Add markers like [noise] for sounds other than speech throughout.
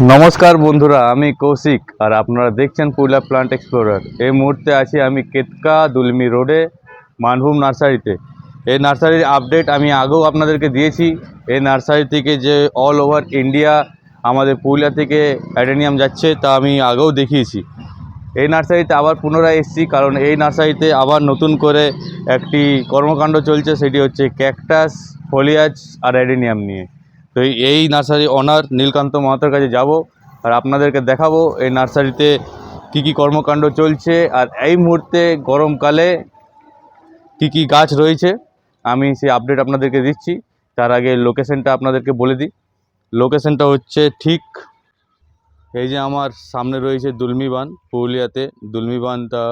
নমস্কার বন্ধুরা, আমি কৌশিক আর আপনারা দেখছেন পুরুলিয়া প্লান্ট এক্সপ্লোরার এই মুহূর্তে আছি আমি কেতকা দুলমি রোডে, মানভূম নার্সারিতে। এই নার্সারির আপডেট আমি আগেও আপনাদেরকে দিয়েছি। এই নার্সারি থেকে যে অল ওভার ইন্ডিয়া আমাদের পুরুলিয়া থেকে অ্যাডেনিয়াম যাচ্ছে, তা আমি আগেও দেখিয়েছি। এই নার্সারিতে আবার পুনরায় এসেছি, কারণ এই নার্সারিতে আবার নতুন করে একটি কর্মকাণ্ড চলছে, সেটি হচ্ছে ক্যাকটাস ফলিয়াজ আর অ্যাডেনিয়াম নিয়ে। তো এই- নার্সারি অনার নীলকান্ত মাহাতোর কাছে যাব আর আপনাদেরকে দেখাবো এই নার্সারিতে কি কি কর্মকাণ্ড চলছে আর এই মুহূর্তে গরমকালে কি কি গাছ রয়েছে, আমি সেই আপডেট আপনাদেরকে দিচ্ছি। তার আগে লোকেশনটা আপনাদেরকে বলে দিই। লোকেশনটা হচ্ছে ঠিক এই যে আমার সামনে রয়েছে দুলমি বাঁধ পুরুলিয়াতে। দুলমি বাঁধটা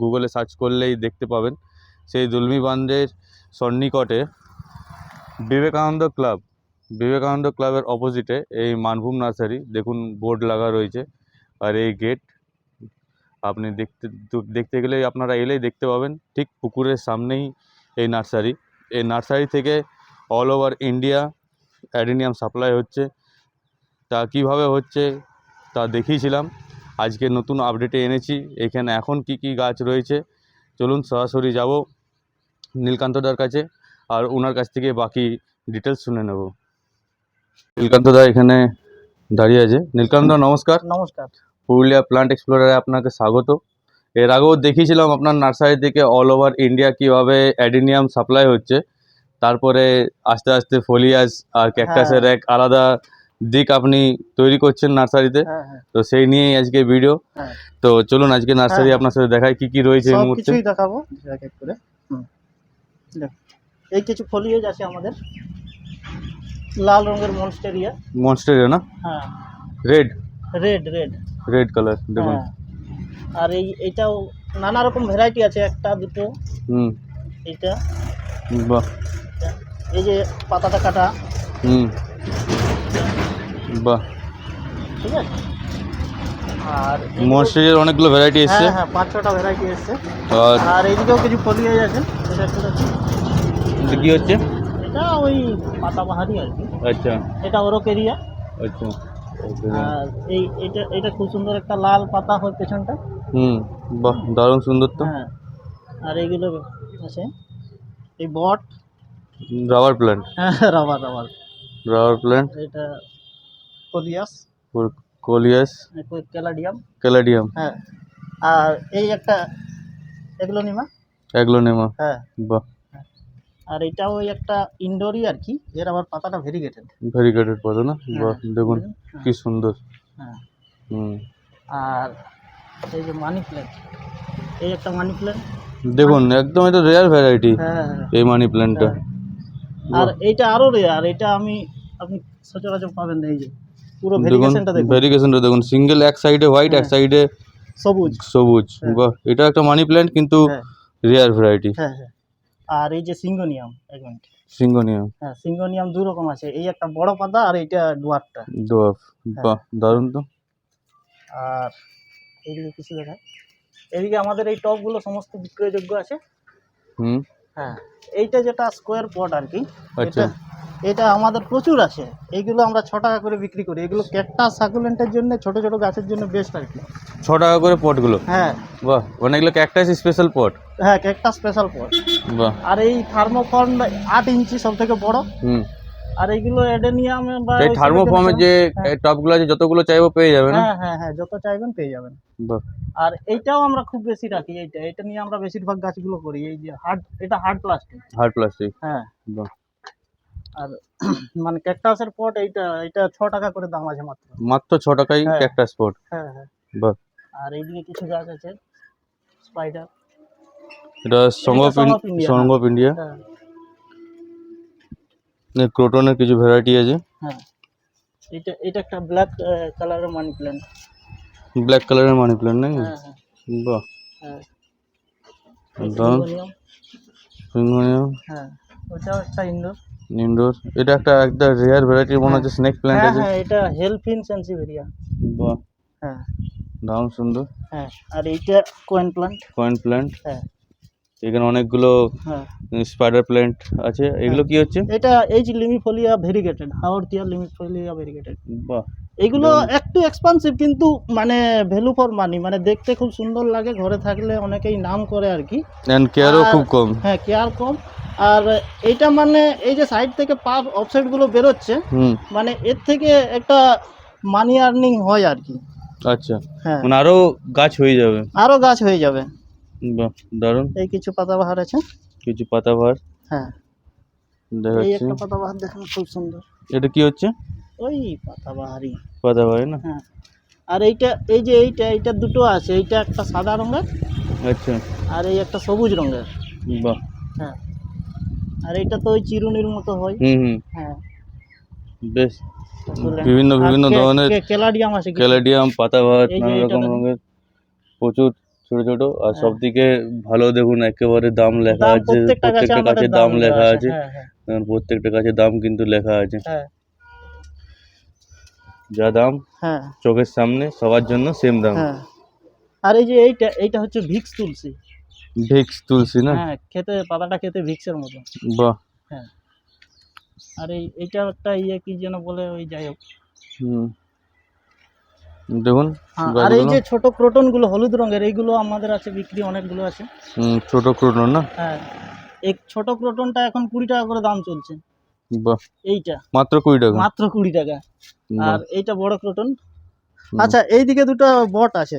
গুগলে সার্চ করলেই দেখতে পাবেন। সেই দুলমি বাঁধের সন্নিকটে বিবেকানন্দ ক্লাব বিবেকানন্দ ক্লাবের অপোজিটে এই মানভূম নার্সারি, দেখুন বোর্ড লাগা রয়েছে আর এই গেট আপনি দেখতে দেখতে গেলেই আপনারা এলেই দেখতে পাবেন ঠিক পুকুরের সামনেই এই নার্সারি। এই নার্সারি থেকে all over India adenium supply হচ্ছে। তা কীভাবে হচ্ছে তা দেখিয়েছিলাম, আজকে নতুন আপডেটে এনেছি। এখানে এখন কি কি গাছ রয়েছে, চলুন সরাসরি যাব নীলকান্তদার কাছে আর ওনার কাছ থেকে বাকি ডিটেলস শুনে নেব। নীলকান্তদা এখানে দাঁড়িয়ে আছে। নীলকান্ত নমস্কার। নমস্কার। পুরুলিয়া প্লান্ট এক্সপ্লোরারে আপনাকে স্বাগত। এর আগেও দেখিয়েছিলাম আপনার নার্সারি থেকে অল ওভার ইন্ডিয়া কীভাবে অ্যাডিনিয়াম সাপ্লাই হচ্ছে। তারপরে আস্তে আস্তে ফলিয়াস আর ক্যাকটাসের এক আলাদা দিক আপনি তৈরি করছেন নার্সারিতে। হ্যাঁ হ্যাঁ। তো সেই নিয়েই আজকে ভিডিও হ্যাঁ। তো চলুন আজকে নার্সারি। আপনার সাথে দেখায় কি কি রয়েছে এই মুহূর্তে। কিছুই দেখাবো। এক এক করে। এই কিছু ফলিয়েজ আছে আমাদের। লাল রঙের মনস্টেরিয়া মনস্টেরিয়া না? হ্যাঁ। Red red red red colour দেখুন। হ্যাঁ। আর এই এইটাও নানা রকম ভ্যারাইটি আছে একটা দুটো। হুম। এইটা। বাহ। এই যে পাতাটা কাটা। হুম। বাহ। ঠিক আছে? আর মনস্টেরিয়ার অনেকগুলো ভ্যারাইটি এসছে। হ্যাঁ হ্যাঁ পাঁচ ছটা ভ্যারাইটি এসছে। আর এইদিকেও কিছু ফলিয়েজ আছে এটা কি হচ্ছে? এটা ওই পাতাবাহারি আর কি। আচ্ছা। এটা ওরকেরিয়া। আচ্ছা। আর এই এটা এটা খুব সুন্দর একটা লাল পাতা হয় পেছনটা। হুম বাহ দারুণ সুন্দর তো। হ্যাঁ। আর এইগুলো আছে এই বট। Rubber plant. হ্যাঁ রাবার রাবার। Rubber plant. এটা কোলিয়াস কোলিয়াস ক্যালাডিয়াম ক্যালাডিয়াম হ্যাঁ। আর এই একটা এগুলো নিমা। হ্যাঁ। বাহ। আর এটা ওই একটা ইনডোরই আর কি এর আবার পাতাটা ভেরিগেটেড ভেরিগেটেড পাতা না? বাহ দেখুন হ্যাঁ। কি সুন্দর। হ্যাঁ। হুম। আর এই যে মানি প্ল্যান্ট এই একটা মানি প্ল্যান্ট দেখুন একদম এটা রেয়ার ভ্যারাইটি হ্যাঁ হ্যাঁ। এই মানি প্ল্যান্টটা আর এইটা আরও রেয়ার এটা আমি আপনি সচরাচর পাবেন না এই যে পুরো ভেরিগেশনটা দেখুন। ভেরিগেশনটা দেখুন সিঙ্গেল এক সাইডে হোয়াইট এক হ্যাঁ। সাইডে সবুজ। সবুজ। হ্যাঁ। বাহ এটা একটা মানি প্ল্যান্ট কিন্তু হ্যাঁ। রেয়ার ভ্যারাইটি হ্যাঁ হ্যাঁ। আর এই যে সিঙ্গোনিয়াম এক মিনিট। সিঙ্গোনিয়াম। হ্যাঁ সিঙ্গোনিয়াম দু রকম আছে। এই একটা বড় পাতা আর এইটা ডুয়ারটা। ডুয়ার। হ্যাঁ। বাহ দারুণ তো। আর এইদিকে কিছু দেখায় এদিকে আমাদের এই টপগুলো সমস্ত বিক্রয়যোগ্য আছে। হুম। হ্যাঁ। এইটা যেটা স্কোয়ার পট আর কি আচ্ছা। এটা আমাদের প্রচুর আছে। এইগুলো আমরা ছ টাকা করে বিক্রি করি। এগুলো ক্যাকটাস সাকুলেন্টের জন্য ছোট ছোট গাছের জন্য বেস্ট আর কি ছ টাকা করে পটগুলো হ্যাঁ। বাহ মানে এগুলো ক্যাকটাস স্পেশাল পট হ্যাঁ ক্যাকটাস স্পেশাল পট বাহ। আর এই থার্মোফর্ম আট ইঞ্চি সব থেকে বড়। হুম। আর এইগুলো এডেনিয়াম বা এই থার্মোফর্মের যে হ্যাঁ। টপগুলো আছে যতগুলো চাইব পেয়ে যাবে না হ্যাঁ হ্যাঁ হ্যাঁ যত চাইবেন পেয়ে যাবেন। বাহ। আর এইটাও আমরা খুব বেশি রাখি এইটা এটা নিয়ে আমরা বেশিরভাগ গাছগুলো করি এই যে হার্ড এটা হার্ড প্লাস্টিক হার্ড প্লাস্টিক হ্যাঁ। বাহ। আর [clears throat] মানে ক্যাকটাসের পট এইটা এটা ছ টাকা করে দাম আছে মাত্র। মাত্র ছ হ্যাঁ। ক্যাকটাস পট হ্যাঁ হ্যাঁ। বাহ। আর এইদিকে কিছু গাছ আছে স্পাইডার এটা song of Song of India, song of India হ্যাঁ। ক্রোটনের কিছু ভ্যারাইটি আছে। হ্যাঁ। এটা এটা একটা ব্ল্যাক কালারের মানি প্ল্যান্ট ব্ল্যাক কালারের মানি প্ল্যান্ট নাকি? হ্যাঁ হ্যাঁ। বাহ। হ্যাঁ। হ্যাঁ ওটাও একটা ইনডোর ইনডোর এটা একটা একটা রেয়ার ভ্যারাইটি মনে হচ্ছে স্নেক প্ল্যান্ট আছে। হ্যাঁ এটা হেলফিন সেন্সিভেরিয়া বাহ। হ্যাঁ। দারুণ সুন্দর। হ্যাঁ আর এইটা কোয়েন প্লান্ট কয়েন প্ল্যান্ট হ্যাঁ। এখানে অনেকগুলো হ্যাঁ। স্পাইডার প্ল্যান্ট আছে। এগুলো কি হচ্ছে? এটা H limifolia variegated Haworthia limifolia variegated বাহ। এগুলো একটু এক্সপেন্সিভ কিন্তু মানে ভ্যালু ফর মানি মানে দেখতে খুব সুন্দর লাগে ঘরে থাকলে অনেকেই নাম করে আর কি। অ্যান্ড কেয়ারও খুব কম। হ্যাঁ কেয়ার কম। আর এটা মানে এই যে সাইড থেকে পার অফসাইডগুলো বেরোচ্ছে হুম। মানে এর থেকে একটা মানি আর্নিং হয় আর কি। আচ্ছা। হ্যাঁ। মানে আরও গাছ হয়ে যাবে। আরও গাছ হয়ে যাবে। বাহ দারুণ। এই কিছু পাতাবাহার আছে? কিছু পাতাবাহার। হ্যাঁ। এই একটা পাতাবাহার দেখেন খুব সুন্দর। এটা কি হচ্ছে? ওই পাতাবাহারই। পাতাবাহার না? হ্যাঁ। আর এইটা এই যে এইটা এইটা দুটো আছে। এইটা একটা সাদা রঙের আচ্ছা। আর এই একটা সবুজ রঙের। বাহ। হ্যাঁ। আর এইটা তো ওই চিরুনির মতো হয়। হুম হুম। হ্যাঁ। বেশ। বিভিন্ন বিভিন্ন ধরনের কে- কেলাডিয়াম আছে। ক্যালেডিয়াম পাতাবাহার নানা রকম রঙের প্রচুর ছোট ছোট আর হ্যাঁ। সব থেকে ভালো দেখুন একেবারে দাম লেখা আছে প্রত্যেকটা গাছে গাছের দাম লেখা আছে হ্যাঁ হ্যাঁ। দেখুন, প্রত্যেকটা গাছের দাম কিন্তু লেখা আছে। হ্যাঁ। যা দাম হ্যাঁ। চোখের সামনে সবার জন্য সেম দাম। হ্যাঁ। আর এই যে এইটা এইটা হচ্ছে ভিক্স তুলসী। ভিক্স তুলসী না? হ্যাঁ খেতে পাতাটা খেতে ভিক্সের মতো বাহ। হ্যাঁ। আর এই এইটা একটা ইয়ে কি যেন বলে ওই যাই হোক। হুম। দেখুন হ্যাঁ, আর এই যে ছোট ক্রোটনগুলো হলুদ রঙের এইগুলো আমাদের আছে বিক্রি অনেকগুলো আছে। ছোট ক্রোটন না? হ্যাঁ এক ছোট ক্রোটনটা এখন কুড়ি টাকা করে দাম চলছে। বাহ। এইটা। মাত্র কুড়ি টাকা? মাত্র কুড়ি টাকা। আর এইটা বড় ক্রোটন। আচ্ছা এইদিকে দুটো বট আছে।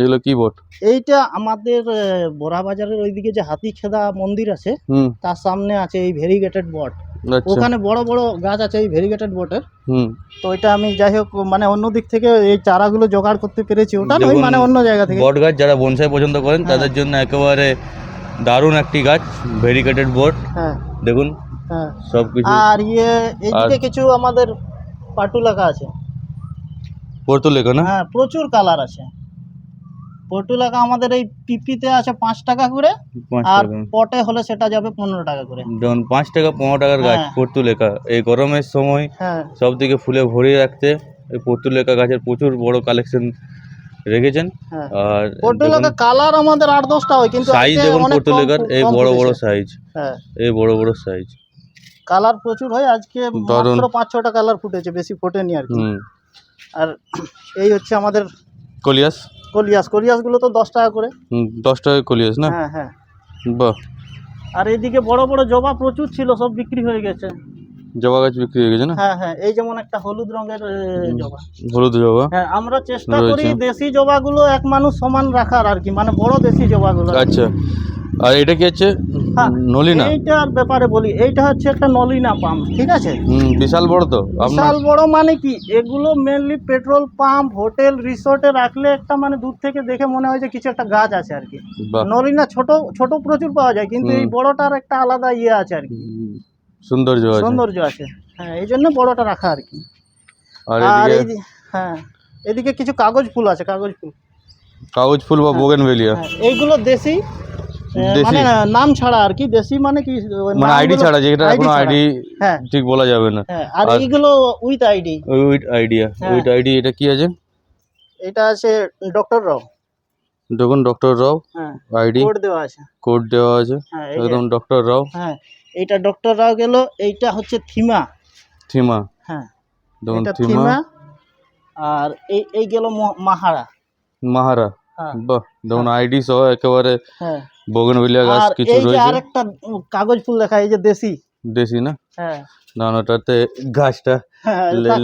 এগুলো কি বট? এইটা আমাদের বড়া বাজারের ওইদিকে যে হাতি খেদা মন্দির আছে তার সামনে আছে এই ভেরিগেটেড বট। আচ্ছা। ওখানে বড় বড় গাছ আছে এই ভেরিগেটেড বটের। তো এটা আমি যাই হোক মানে অন্য দিক থেকে এই চারাগুলো জোগাড় করতে পেরেছি ওটা নয় মানে অন্য জায়গা থেকে। বট গাছ যারা বনসাই পছন্দ করেন হ্যাঁ। তাদের জন্য একেবারে দারুণ একটি গাছ ভেরিকেটেড বট। হ্যাঁ। দেখুন হ্যাঁ। সব কিছু আর ইয়ে এইদিকে কিছু আমাদের পাটুলাকা আছে। পর্তুলেখা না? হ্যাঁ প্রচুর কালার আছে। পটুলাকা আমাদের এই পিপিতে আছে পাঁচ টাকা করে আর পটে হলে সেটা যাবে পনেরো টাকা করে। যেমন পাঁচ টাকা পনেরো টাকার গাছ হ্যাঁ। পর্তুলেখা এই গরমের সময় হ্যাঁ। সব দিকে ফুলে ভরিয়ে রাখতে এই পর্তুলেখা গাছের প্রচুর বড় কালেকশন রেখেছেন। হ্যাঁ। আর পটুলাকা কালার আমাদের আট দশটা হয় কিন্তু সাইজ দেখুন পর্তুলেখার এই বড় বড় সাইজ হ্যাঁ। এই বড় বড় সাইজ কালার প্রচুর হয় আজকে। মাত্র পাঁচ ছটা কালার ফুটেছে বেশি ফোটেনি আর কি। আর এই হচ্ছে আমাদের কলিয়াস? কলিয়াস কলিয়াসগুলো তো দশ টাকা করে। হুম, দশ টাকা কলিয়াস না? হ্যাঁ হ্যাঁ। বাহ। আর এদিকে বড় বড় জবা প্রচুর ছিল সব বিক্রি হয়ে গেছে। জবা গাছ বিক্রি হয়ে গেছে না? হ্যাঁ হ্যাঁ এই যেমন একটা হলুদ রঙের জবা। হলুদ জবা। হ্যাঁ আমরা চেষ্টা। করি দেশি জবাগুলো এক মানুষ সমান রাখার আর কি মানে বড় দেশি জবাগুলো। আচ্ছা। আর এটা কি হচ্ছে? হ্যাঁ, নলিনা? এইটার ব্যাপারে বলি এইটা হচ্ছে একটা নলিনা পাম্প ঠিক আছে? বিশাল বড় তো বিশাল বড় মানে কি? এগুলো মেনলি পেট্রোল পাম্প হোটেল রিসোর্টে রাখলে একটা মানে দূর থেকে দেখে মনে হয় যে কিছু একটা গাছ আছে আর কি। নলিনা ছোট ছোট প্রচুর পাওয়া যায় কিন্তু এই বড়টার একটা আলাদা ইয়ে আছে আর কি। সৌন্দর্য আছে। সৌন্দর্য আছে। হ্যাঁ এই জন্য বড়টা রাখা আর কি। আর এদিকে? এই হ্যাঁ এদিকে কিছু কাগজ ফুল আছে কাগজ ফুল। কাগজ ফুল বা বোগেন ভেলিয়া হ্যাঁ, এইগুলো দেশি? মানে নাম ছাড়া আর কি দেশি মানে কি মানে আইডি ছাড়া যেটা ID আইডি হ্যাঁ। ঠিক বলা যাবে না। হ্যাঁ আর এইগুলো with ID with idea. With ID এটা কি আছে? এটা আছে ডক্টর রাও দেখুন ডক্টর রাও আইডি কোড দেওয়া আছে। কোড দেওয়া আছে। একদম ডক্টর রাও হ্যাঁ এইটা ডক্টর রাও গেল এইটা হচ্ছে থিমা। থিমা। হ্যাঁ দেখুন থিমা। থিমা আর এই এই গেল মাহারা। মাহারা। হ্যাঁ। বাহ দেখুন আইডি সহ একেবারে হ্যাঁ। বোগেন ভেলিয়া গাছ আর কিছু রয়েছে? আরেকটা কাগজ ফুল দেখা এই যে দেশি। দেশি না? হ্যাঁ। না ওটাতে গাছটা হ্যাঁ থাক,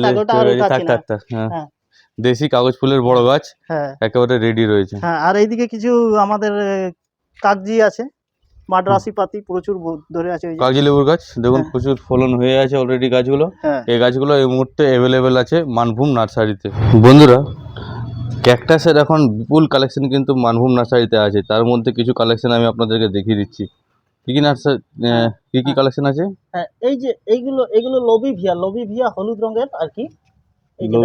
থাক, আর থাক হ্যাঁ। হ্যাঁ। দেশি কাগজ ফুলের বড় গাছ হ্যাঁ। একেবারে রেডি রয়েছে। হ্যাঁ আর এইদিকে কিছু আমাদের কাগজি আছে মাদ্রাসি পাতি প্রচুর ধরে আছে ওই। কাগজি লেবুর গাছ দেখুন। প্রচুর ফলন হয়ে আছে অলরেডি গাছগুলো। এই গাছগুলো এই মুহূর্তে অ্যাভেলেবেল আছে মানভূম নার্সারিতে। বন্ধুরা ক্যাকটাসের এখন বিপুল কালেকশন কিন্তু মানভূম নার্সারিতে আছে। তার মধ্যে কিছু কালেকশন আমি আপনাদেরকে দেখিয়ে দিচ্ছি। কি কি নার্সারি কী কী কালেকশন আছে? হ্যাঁ এই যে এইগুলো এগুলো লবি ভিয়া লবি ভিয়া হলুদ রঙের আর কি? এই যে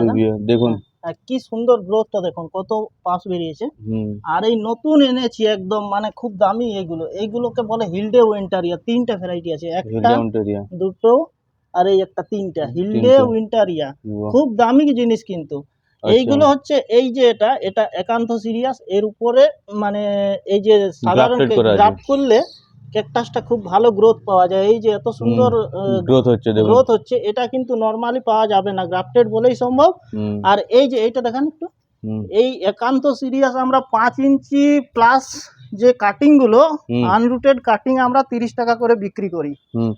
দেখেন। হ্যাঁ, কি সুন্দর গ্রোথটা দেখুন কত পাশ বেরিয়েছে। আর এই নতুন এনেছি একদম মানে খুব দামি এগুলো এইগুলোকে বলে হিলডে উইন্টারিয়া তিনটা ভ্যারাইটি আছে। একটা দুটো আর এই একটা তিনটা হিলডে উইন্টারিয়া। খুব দামি জিনিস কিন্তু। এইগুলো হচ্ছে এই যে এটা এটা একান্ত সিরিয়াস। এর উপরে মানে এই যে সাধারণ গ্রাফ গ্রাফট করলে ক্যাকটাসটা খুব ভালো গ্রোথ পাওয়া যায়। এই যে এত সুন্দর গ্রোথ হচ্ছে দেখুন। গ্রোথ হচ্ছে এটা কিন্তু নরমালি পাওয়া যাবে না। গ্রাফটেড বলেই সম্ভব। আর এই যে এইটা দেখেন একটু। এই একান্ত সিরিয়াস আমরা পাঁচ ইঞ্চি প্লাস যে কাটিংগুলো। আনরুটেড কাটিং আমরা তিরিশ টাকা করে বিক্রি করি। হুম।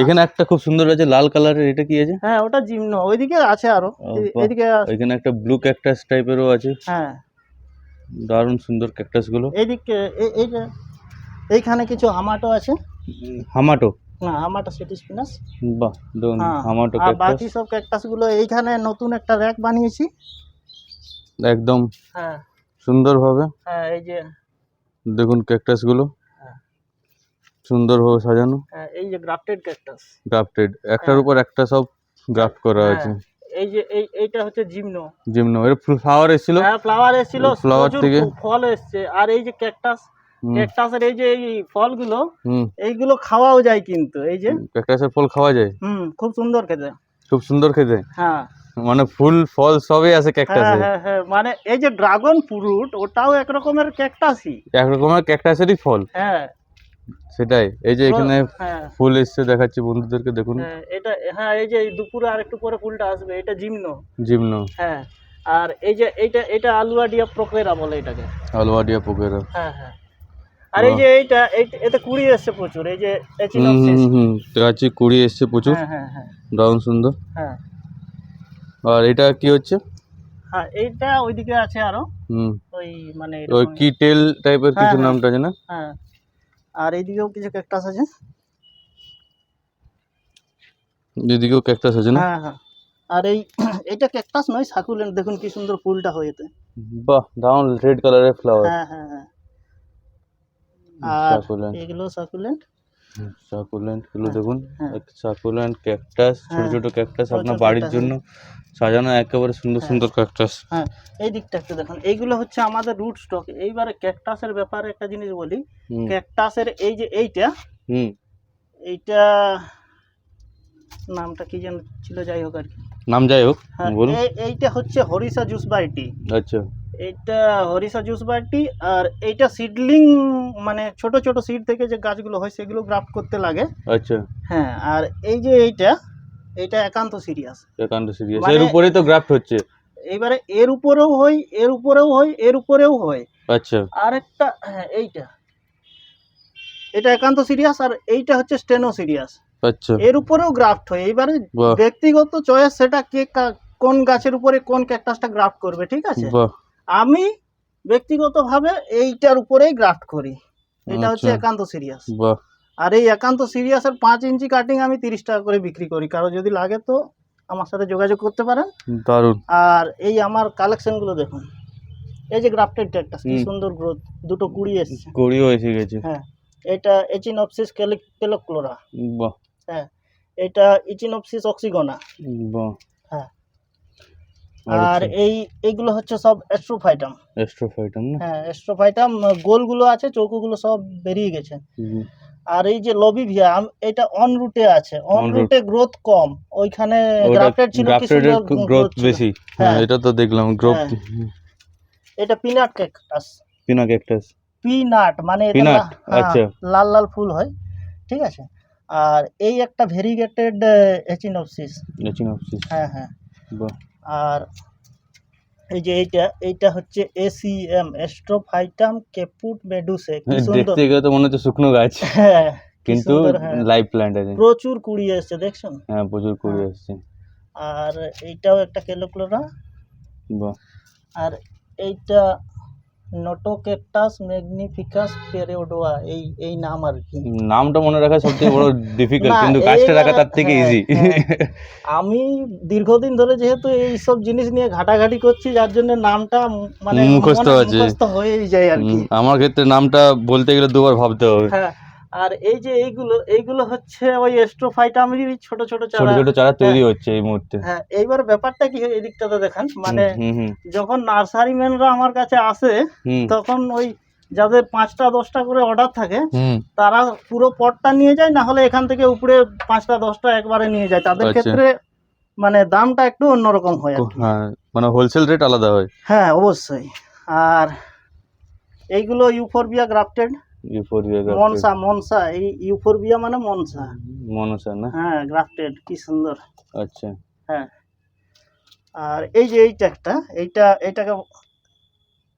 এখানে একটা খুব সুন্দর আছে লাল কালারের এটা কি আছে? হ্যাঁ ওটা জিম্ন ওইদিকে আছে আরও। এদিকে এখানে একটা ব্লু ক্যাকটাস টাইপেরও আছে। হ্যাঁ। দারুণ সুন্দর ক্যাকটাসগুলো। এইদিকে এই- এই যে এইখানে কিছু হামাটো আছে। হামাটো? না হামাটো সিটি স্পিনাস বাহ দেখুন হ্যাঁ হামাটো আর ক্যাকটাস বাকি সব ক্যাকটাসগুলো এইখানে নতুন একটা র্যাক বানিয়েছি। একদম হ্যাঁ। সুন্দরভাবে। হ্যাঁ এই যে দেখুন ক্যাকটাসগুলো হ্যাঁ। সুন্দরভাবে সাজানো। হ্যাঁ, এই যে গ্রাফটেড ক্যাকটাস গ্রাফটেড একটার হ্যাঁ। উপর একটা সব গ্রাফট করা। আছে। এই যে এই এইটা হচ্ছে জিমনো। জিমনো। এর ফ্লাওয়ার এসেছিল। হ্যাঁ ফ্লাওয়ার এসেছিল। ফ্লাওয়ার থেকে? ফল এসেছে। আর এই যে ক্যাকটাস ক্যাকটাসের এই যে এই ফলগুলো এইগুলো খাওয়াও যায় কিন্তু। এই যে ক্যাকটাসের ফল খাওয়া যায়। হুম খুব সুন্দর খেতে। খুব সুন্দর খেতে। হ্যাঁ। মানে ফুল ফল সবই আছে ক্যাকটাসে হ্যাঁ হ্যাঁ মানে এই যে ড্রাগন ফ্রুট ওটাও এক রকমের ক্যাকটাসই এক রকমের ক্যাকটাসেরই ফল। হ্যাঁ। সেটাই এই যে এখানে হ্যাঁ। ফুল এসছে দেখাচ্ছি বন্ধুদেরকে দেখুন। হ্যাঁ, এটা হ্যাঁ এই যে দুপুরে আর একটু পরে ফুলটা আসবে এটা জিমনো। জিমনো। হ্যাঁ আর এই যে এইটা এটা আলুয়াডিয়া প্রকেরা বলে এটাকে। আলওয়াডিয়া পোকেরা হ্যাঁ হ্যাঁ। আর এই যে এইটা এই- এতে কুড়ি এসছে প্রচুর এই যে হুম হুম হুম কুড়ি এসছে প্রচুর। হ্যাঁ হ্যাঁ হ্যাঁ। দারুণ সুন্দর। হ্যাঁ। আর এটা কি হচ্ছে? হ্যাঁ এইটা ওইদিকে আছে আরও। হুম। ওই মানে ওই কি টেল টাইপের হ্যাঁ, কিছু হ্যাঁ। নামটা আছে না? হ্যাঁ। আর এইদিকেও কিছু ক্যাকটাস আছে? ক্যাকটাস আছে না? হ্যাঁ হ্যাঁ। আর এই [clears throat] এইটা ক্যাকটাস নয় সাকুলেন্ট। দেখুন কি সুন্দর ফুলটা হয়েছে। বাহ দারুণ রেড কালারের ফ্লাওয়ার হ্যাঁ হ্যাঁ হ্যাঁ। আর এগুলো সাকুলেন্ট। সাকুলেন্টগুলো হ্যাঁ, দেখুন হ্যাঁ। সাকুলেন্ট ক্যাকটাস ছোট হ্যাঁ, ছোট ক্যাকটাস আপনার বাড়ির জন্য সাজানো একেবারে সুন্দর হ্যাঁ। সুন্দর ক্যাকটাস হ্যাঁ এই দিকটা একটু দেখুন এইগুলো হচ্ছে আমাদের রুট স্টক এইবারে ক্যাকটাসের ব্যাপারে একটা জিনিস বলি ক্যাকটাসের এই যে এইটা হুম। এইটা নামটা কি যেন ছিল যাই হোক আর কি। নাম যাই হোক বলুন। এই- এইটা হচ্ছে হরিষা জুস বাইটি আচ্ছা। এইটা হরিষা জুস বাইটি আর এইটা সিডলিং মানে ছোট ছোট সিড থেকে যে গাছগুলো হয় সেগুলো গ্রাফট করতে লাগে। আচ্ছা। হ্যাঁ আর এই যে এইটা এটা একান্ত সিরিয়াস। একান্ত সিরিয়াস। মানে- এর উপরেই তো গ্রাফট হচ্ছে। এইবারে এর উপরেও হয় এর উপরেও হয় এর উপরেও হয়। আচ্ছা। আর একটা হ্যাঁ এইটা। এটা একান্ত সিরিয়াস আর এইটা হচ্ছে স্টেনো সিরিয়াস। আচ্ছা। এর উপরেও গ্রাফট হয়। এইবারে ব্যক্তিগত চয়েস সেটা কে কা- কোন গাছের উপরে কোন ক্যাকটাসটা গ্রাফট করবে ঠিক আছে? বাহ। আমি ব্যক্তিগতভাবে এইটার উপরেই গ্রাফট করি। এটা হচ্ছে আচ্ছা। একান্ত সিরিয়াস আর এই একান্ত সিরিয়াসের পাঁচ ইঞ্চি কাটিং আমি তিরিশ টাকা করে বিক্রি করি। কারও যদি লাগে তো আমার সাথে যোগাযোগ করতে পারেন। দারুণ। আর এই আমার কালেকশনগুলো দেখুন। এই যে গ্রাফটেড ক্যাকটাস কি সুন্দর গ্রোথ দুটো কুড়ি এসছে। কড়িও এসে গেছে। হ্যাঁ। এটা এচিনপসিস কেলোক্লোরা বাহ। হ্যাঁ। এটা ইচিনপসিস অক্সিগোনা বাহ। হ্যাঁ। আর আর এই এইগুলো হচ্ছে সব অ্যাস্ট্রোফাইটাম এস্ট্রোফাইটাম না? হ্যাঁ অ্যাস্ট্রোফাইটাম গোলগুলো আছে চৌকোগুলো সব বেরিয়ে গেছে। আর এই যে লবিভিয়া এটা অন রুটে আছে। অন রুটে গ্রোথ কম। ওইখানে গ্রাফটেড ছিল কি গ্রাফটেড সুন্দর গ্রোথ বেশি। হ্যাঁ। হ্যাঁ। এটা তো দেখলাম গ্রোথ হ্যাঁ। এটা peanut cactus peanut cactus peanut মানে লা- হ্যাঁ, আচ্ছা। লাল লাল ফুল হয়। ঠিক আছে? আর এই একটা ভেরিগেটেড এচিনোপসিস এচিনোপসিস হ্যাঁ হ্যাঁ। আর এই যে এইটা এইটা হচ্ছে এসিএম এস্ট্রোফাইটাম কেপুট মেডুসে কি সুন্দর। দেখতে গেলে তো মনে হচ্ছে শুকনো গাছ। [laughs] হ্যাঁ কিন্তু হ্যাঁ। লাইভ প্ল্যান্ট আছে। প্রচুর কুড়ি আসছে দেখছেন হ্যাঁ প্রচুর কুড়ি হ্যাঁ। আসছে আর এইটাও একটা কেলোক্লোরা। বাহ। আর এইটা নোটোকেকটাস ম্যাগনিফিকাস পেরিওডোয়া এই এই নাম আর কি। নামটা মনে রাখা সব থেকে বড় [laughs] ডিফিকাল্ট কিন্তু গাছটা রাখা তার থেকে হ্যাঁ, ইজি হ্যাঁ। আমি দীর্ঘদিন ধরে যেহেতু এই সব জিনিস নিয়ে ঘাটাঘাটি করছি যার জন্য নামটা মানে মুখস্থ আছে। মুখস্থ হয়েই যায় আর কি। আমার ক্ষেত্রে নামটা বলতে গেলে দুবার ভাবতে হবে। হ্যাঁ। আর এই যে এইগুলো এইগুলো হচ্ছে ওই এস্ট্রোফাইটামেরই ছোট ছোট ছোট চারা। ছোট চারা তৈরি হচ্ছে এই মুহূর্তে। হ্যাঁ এইবার ব্যাপারটা কি হয় এদিকটাতে দেখান? মানে যখন নার্সারি ম্যানরা আমার কাছে আসে তখন ওই যাদের পাঁচটা দশটা করে অর্ডার থাকে তারা পুরো পটটা নিয়ে যায় না হলে এখান থেকে উপরে পাঁচটা দশটা একবারে নিয়ে যায়। তাদের আচ্ছা। ক্ষেত্রে মানে দামটা একটু অন্যরকম হয় হ্যাঁ মানে হোলসেল রেট আলাদা হয়। হ্যাঁ অবশ্যই। আর এইগুলো ইউফোরবিয়া গ্রাফটেড ইউফোরিয়া মনসা মনসা এই ইউফোরবিয়া মানে মনসা। মনসা না? হ্যাঁ গ্রাফটেড কি সুন্দর। আচ্ছা। হ্যাঁ। আর এই যে এইটা একটা এইটা এইটাকে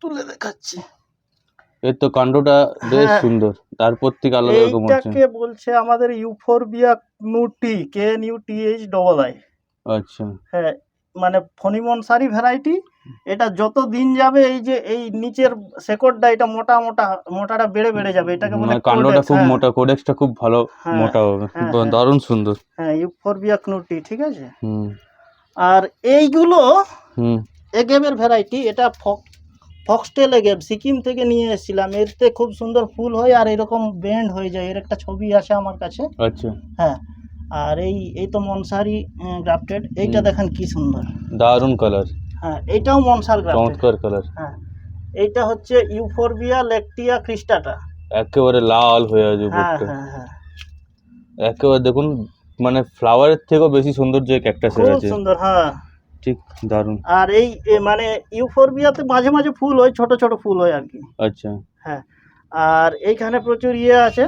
তুলে দেখাচ্ছি। এর তো কাণ্ডটা বেশ হ্যাঁ। সুন্দর তারপর থেকে আলাদা রকম হচ্ছে। এইটাকে বলছে আমাদের euphorbia knuthii K N U T H double I আচ্ছা। হ্যাঁ মানে ফণিমনসারি ভ্যারাইটি এটা যত দিন যাবে এই যে এই নিচের শেকড়টা এটা মোটা মোটা মোটাটা বেড়ে বেড়ে যাবে। এটাকে বলে মানে কাণ্ডটা খুব হ্যাঁ। মোটা কোডেক্সটা খুব ভালো হ্যাঁ, মোটা হবে। হ্যাঁ। দারুণ সুন্দর। হ্যাঁ ইউফোরবিয়া ক্নুটি ঠিক আছে? হুম। আর এইগুলো হুম। এগেমের ভ্যারাইটি এটা ফক ফক্সটেল এগেম সিকিম থেকে নিয়ে এসেছিলাম। এতে খুব সুন্দর ফুল হয় আর এরকম বেন্ড হয়ে যায়। এর একটা ছবি আছে আমার কাছে। আচ্ছা। হ্যাঁ আর এই এই তো মনসারি গ্রাফটেড এইটা দেখেন কি সুন্দর। দারুণ কালার হ্যাঁ এইটাও মনসার গ্রাফটেড চমৎকার কালার হ্যাঁ এইটা হচ্ছে ইউফোরবিয়া লেকটিয়া ক্রিস্টাটা একেবারে লাল হয়ে আছে হ্যাঁ হ্যাঁ হ্যাঁ। একেবারে দেখুন মানে ফ্লাওয়ারের থেকেও বেশি সুন্দর যে ক্যাকটাসের খুব আছে। সুন্দর হ্যাঁ। ঠিক দারুণ। আর এই মানে ইউফোরবিয়াতে মাঝে মাঝে ফুল হয় ছোট ছোট ফুল হয় আর কি। আচ্ছা। হ্যাঁ আর এইখানে প্রচুর ইয়ে আছে।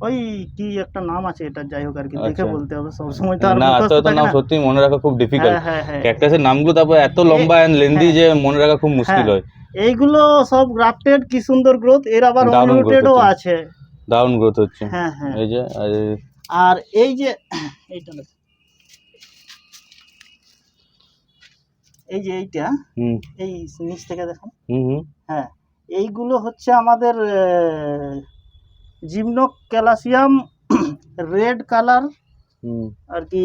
ওই কি একটা নাম আছে এটা যাই হোক আর কি দেখে আচ্ছা। বলতে হবে সবসময় তো আর না এত নাম সত্যি মনে রাখা খুব ডিফিকাল্ট হ্যাঁ হ্যাঁ হ্যাঁ। ক্যাকটাসের নামগুলো তারপর এত লম্বা এন্ড লেন্দি যে মনে রাখা খুব মুশকিল হ্যাঁ। হয়। এইগুলো সব গ্রাফটেড কি সুন্দর গ্রোথ এর আবার হচ্ছে। আছে। দারুণ গ্রোথ হচ্ছে। হ্যাঁ হ্যাঁ। এই যে আর এই- যে এইটা। এই যে এইটা হুম। এই নিচ থেকে দেখুন হ্যাঁ এইগুলো হচ্ছে আমাদের জিমনো ক্যালাসিয়াম রেড কালার আর কি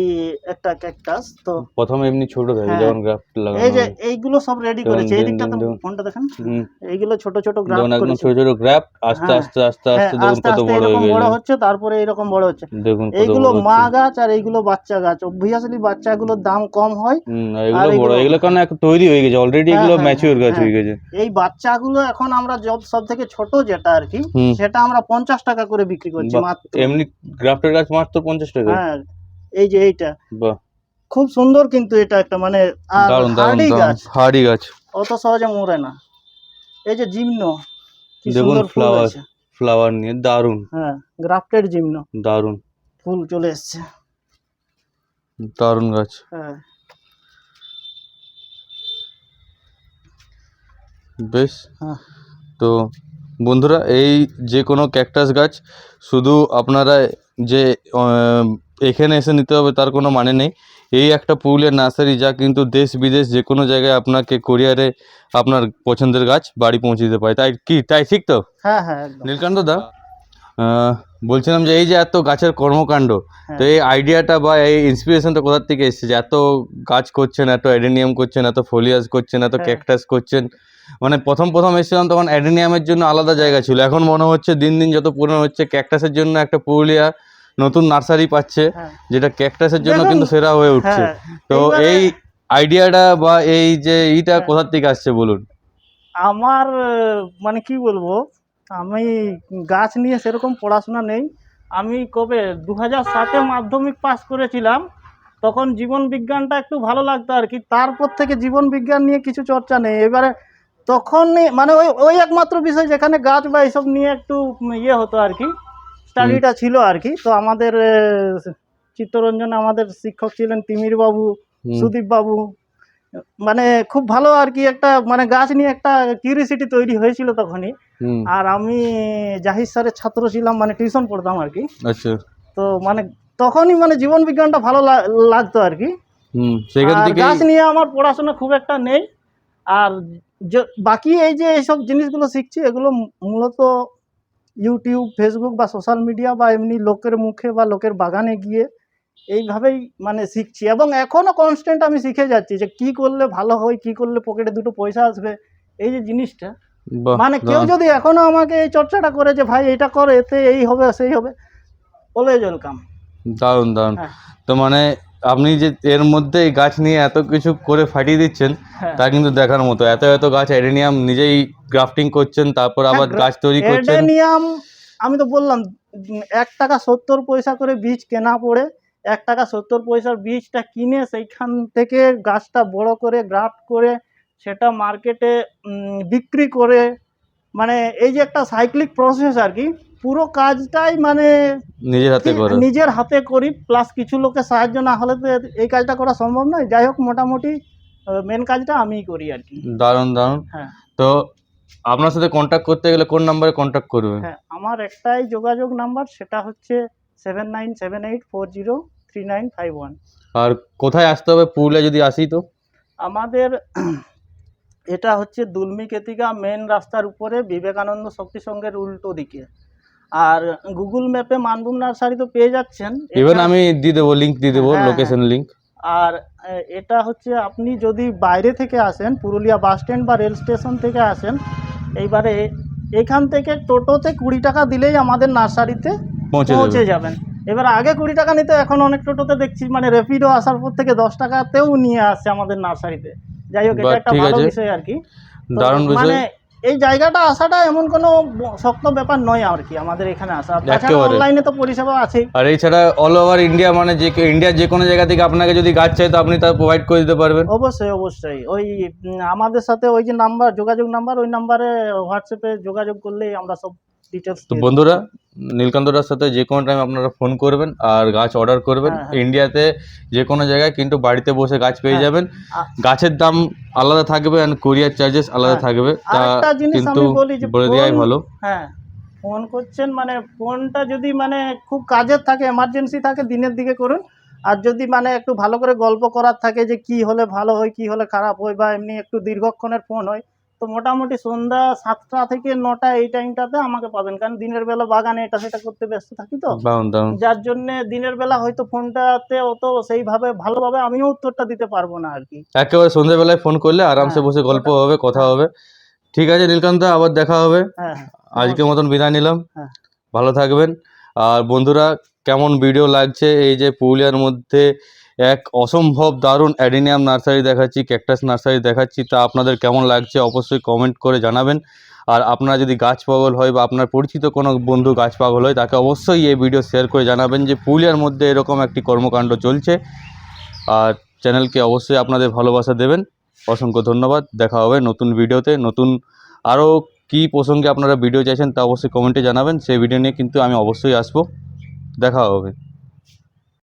একটা ক্যাকটাস তো প্রথমে এমনি ছোট থাকে হ্যাঁ। যখন গ্রাফট লাগানো এই যে এইগুলো সব রেডি করেছে এই দিকটা তো ফোনটা দেখেন। এইগুলো ছোট ছোট গ্রাফ যখন একদম করেছে। ছোট ছোট গ্রাফট আস্তে হ্যাঁ। আস্তে আস্তে হ্যাঁ, আস্তে দেখুন কত বড় হয়ে এরকম বড় হচ্ছে তারপরে এরকম বড় হচ্ছে। দেখুন এইগুলো মা গাছ আর এইগুলো বাচ্চা গাছ অবভিয়াসলি বাচ্চাগুলোর দাম কম হয়। আর এগুলো বড় এগুলো- কারণ তৈরি হয়ে গেছে অলরেডি এগুলো ম্যাচিওর গাছ হ্যাঁ। হয়ে গেছে। এই বাচ্চাগুলো এখন আমরা জব সব থেকে ছোট যেটা আর কি সেটা আমরা পঞ্চাশ টাকা করে বিক্রি করছি মাত্র। এমনি গ্রাফটের গাছ মাত্র পঞ্চাশ টাকা। হ্যাঁ এই যে এইটা। বাহ। খুব সুন্দর কিন্তু এটা একটা মানে দারুণ গাছ। হার্ডি গাছ। অত সহজে মরে না। এই যে জিম্ন দেখুন সুন্দর ফুল flower। আছে ফ্লাওয়ার নিয়ে দারুণ। হ্যাঁ গ্রাফটেড জিম্ন। দারুণ। ফুল চলে এসছে। দারুণ গাছ। হ্যাঁ। বেশ। হ্যাঁ। তো বন্ধুরা এই যে কোনো ক্যাকটাস গাছ শুধু আপনারা যে এখানে এসে নিতে হবে তার কোনো মানে নেই। এই একটা পুরুলিয়ার নার্সারি যা কিন্তু দেশ বিদেশ যে কোনো জায়গায় আপনাকে কোরিয়ারে আপনার পছন্দের গাছ বাড়ি পৌঁছে দিতে পারে। তাই কি? তাই ঠিক তো? হ্যাঁ হ্যাঁ নীলকান্ত দা বলছিলাম যে এই যে এত গাছের কর্মকাণ্ড হ্যাঁ। তো এই আইডিয়াটা বা এই ইন্সপিরেশনটা কোথা থেকে এসেছে? যে এত গাছ করছেন এত অ্যাডেনিয়াম করছেন এত ফোলিয়াস করছেন এত। ক্যাকটাস করছেন। মানে প্রথম প্রথম এসেছিলাম তখন অ্যাডেনিয়ামের জন্য আলাদা জায়গা ছিল। এখন মনে হচ্ছে দিন দিন যত পুরনো হচ্ছে ক্যাকটাসের জন্য একটা পুরুলিয়া নতুন নার্সারি পাচ্ছে হ্যাঁ। যেটা ক্যাকটাসের জন্য কিন্তু সেরা হয়ে উঠছে। হ্যাঁ তো এই আইডিয়াটা বা এই যে এইটা কোথার থেকে আসছে বলুন? আমার মানে কি বলব আমি গাছ নিয়ে সেরকম পড়াশোনা নেই। আমি কবে দু হাজার সাতে মাধ্যমিক পাস করেছিলাম তখন জীবন বিজ্ঞানটা একটু ভালো লাগতো আর কি। তারপর থেকে জীবন বিজ্ঞান নিয়ে কিছু চর্চা নেই। এবারে তখন মানে ওই ওই একমাত্র বিষয় যেখানে গাছ বা এইসব নিয়ে একটু ইয়ে হতো আর কি। স্টাডিটা ছিল আর কি। তো আমাদের চিত্তরঞ্জন আমাদের শিক্ষক ছিলেন তিমির বাবু সুদীপ বাবু। মানে খুব ভালো আর কি একটা মানে গাছ নিয়ে একটা কিউরিসিটি তৈরি হয়েছিল তখনই। আর আমি জাহির স্যারের ছাত্র ছিলাম মানে টিউশন পড়তাম আর কি। আচ্ছা। তো মানে তখনই মানে জীবন বিজ্ঞানটা ভালো লাগতো আর কি। গাছ নিয়ে আমার পড়াশোনা খুব একটা নেই। আর বাকি এই যে এইসব জিনিসগুলো শিখছি এগুলো মূলত ইউটিউব ফেসবুক বা সোশ্যাল মিডিয়া বা এমনি লোকের মুখে বা লোকের বাগানে গিয়ে এইভাবেই মানে শিখছি এবং এখনও কনস্ট্যান্ট আমি শিখে যাচ্ছি যে কি করলে ভালো হয় কি করলে পকেটে দুটো পয়সা আসবে এই যে জিনিসটা। মানে কেউ যদি এখনও আমাকে এই চর্চাটা করে যে ভাই এটা করে এতে এই হবে সেই হবে অলওয়েজ ওয়েলকাম দারুণ দারুণ। হ্যাঁ। তো মানে আপনি যে এর মধ্যে এই গাছ নিয়ে এত কিছু করে ফাটিয়ে দিচ্ছেন হ্যাঁ। তা কিন্তু দেখার মতো। এত এত গাছ অ্যাডেনিয়াম নিজেই গ্রাফটিং করছেন তারপর আবার গাছ তৈরি করছেন। এডেনিয়াম আমি তো বললাম এক টাকা সত্তর পয়সা করে বীজ কেনা পড়ে এক টাকা সত্তর পয়সার বীজটা কিনে সেইখান থেকে গাছটা বড় করে গ্রাফট করে সেটা মার্কেটে বিক্রি করে মানে এই যে একটা সাইক্লিক প্রসেস আর কি পুরো কাজটাই মানে নিজের হাতে করি। নিজের হাতে করি প্লাস কিছু লোকের সাহায্য না হলে তো এই কাজটা করা সম্ভব নয়। যাই হোক মোটামুটি মেন কাজটা আমিই করি আর কি। দারুণ দারুণ। হ্যাঁ। তো আপনার সাথে কন্ট্যাক্ট করতে গেলে কোন নাম্বারে কন্ট্যাক্ট করবে হ্যাঁ আমার একটাই যোগাযোগ নাম্বার সেটা হচ্ছে seven nine seven eight four zero three nine five one আর কোথায় আসতে হবে? পুরুলিয়া যদি আসি তো? আমাদের এটা হচ্ছে দুলমি কেতিকা মেন রাস্তার উপরে বিবেকানন্দ শক্তি সংঘের উল্টো দিকে। আর গুগল ম্যাপে মানভূম নার্সারি তো পেয়ে যাচ্ছেন। ইভেন আমি দিয়ে দেবো লিঙ্ক দিয়ে দেবো হ্যাঁ, লোকেশন লিঙ্ক আর এটা হচ্ছে আপনি যদি বাইরে থেকে আসেন পুরুলিয়া বাস স্ট্যান্ড বা রেল স্টেশন থেকে আসেন এইবারে এখান থেকে টোটোতে কুড়ি টাকা দিলেই আমাদের নার্সারিতে পৌঁছে পৌঁছে যাবেন। এবার আগে কুড়ি টাকা নিতে এখন অনেক টোটোতে দেখছি মানে রেপিডো আসার পর থেকে দশ টাকাতেও নিয়ে আসছে আমাদের নার্সারিতে। যাই হোক এটা একটা ভালো বিষয় আর কি। দারুণ বিষয়। মানে এই জায়গাটা আসাটা এমন কোনো শক্ত ব্যাপার নয় আর কি আমাদের এখানে আসা। তাছাড়া অনলাইনে তো পরিষেবা আছেই। আর এছাড়া অল ওভার ইন্ডিয়া মানে যে ইন্ডিয়ার যে কোনো জায়গা থেকে আপনাকে যদি গাছ চাই তো আপনি তা প্রোভাইড করে দিতে পারবেন। অবশ্যই অবশ্যই। ওই আমাদের সাথে ওই যে নাম্বার যোগাযোগ নাম্বার ওই নাম্বারে হোয়াটসঅ্যাপে যোগাযোগ করলেই আমরা সব ডিটেলস তো বন্ধুরা নীলকান্তদার সাথে যে কোনো টাইম আপনারা ফোন করবেন আর গাছ অর্ডার করবেন হ্যাঁ, হ্যাঁ। ইন্ডিয়াতে যে কোনো জায়গায় কিন্তু বাড়িতে বসে গাছ পেয়ে হ্যাঁ। যাবেন গাছের দাম আলাদা থাকবে অ্যান্ড কুরিয়ার চার্জেস আলাদা হ্যাঁ। থাকবে তা কিন্তু বলে দেওয়াই ভালো হ্যাঁ ফোন করছেন মানে ফোনটা যদি মানে খুব কাজের থাকে এমার্জেন্সি থাকে দিনের দিকে করুন আর যদি মানে একটু ভালো করে গল্প করার থাকে যে কি হলে ভালো হয় কি হলে খারাপ হয় বা এমনি একটু দীর্ঘক্ষণের ফোন হয় তো মোটামুটি সন্ধ্যা সাতটা থেকে নটা এই টাইমটাতে আমাকে পাবেন। কারণ দিনের বেলা বাগানে এটা সেটা করতে ব্যস্ত থাকি তো। যার জন্য দিনের বেলা হয়তো ফোনটাতে অত সেইভাবে ভালোভাবে আমিও উত্তরটা দিতে পারব না আর কি। একেবারে সন্ধ্যেবেলায় ফোন করলে আরামসে হ্যাঁ, বসে গল্প হবে কথা হবে। ঠিক আছে নীলকান্ত আবার দেখা হবে। হ্যাঁ হ্যাঁ আজকের মতন বিদায় নিলাম। ভালো থাকবেন। আর বন্ধুরা কেমন ভিডিও লাগছে? এই যে পুরুলিয়ার মধ্যে এক অসম্ভব দারুণ অ্যাডিনিয়াম নার্সারি দেখাচ্ছি, ক্যাকটাস নার্সারি দেখাচ্ছি, তা আপনাদের কেমন লাগছে অবশ্যই কমেন্ট করে জানাবেন। আর আপনারা যদি গাছ পাগল হয় বা আপনার পরিচিত কোনো বন্ধু গাছ পাগল হয়, তাকে অবশ্যই এই ভিডিও শেয়ার করে জানাবেন যে পুরুলিয়ার মধ্যে এরকম একটি কর্মকাণ্ড চলছে। আর চ্যানেলকে অবশ্যই আপনাদের ভালোবাসা দেবেন। অসংখ্য ধন্যবাদ। দেখা হবে নতুন ভিডিওতে। নতুন আরও কী প্রসঙ্গে আপনারা ভিডিও চাইছেন তা অবশ্যই কমেন্টে জানাবেন। সেই ভিডিও নিয়ে কিন্তু আমি অবশ্যই আসব। দেখা হবে।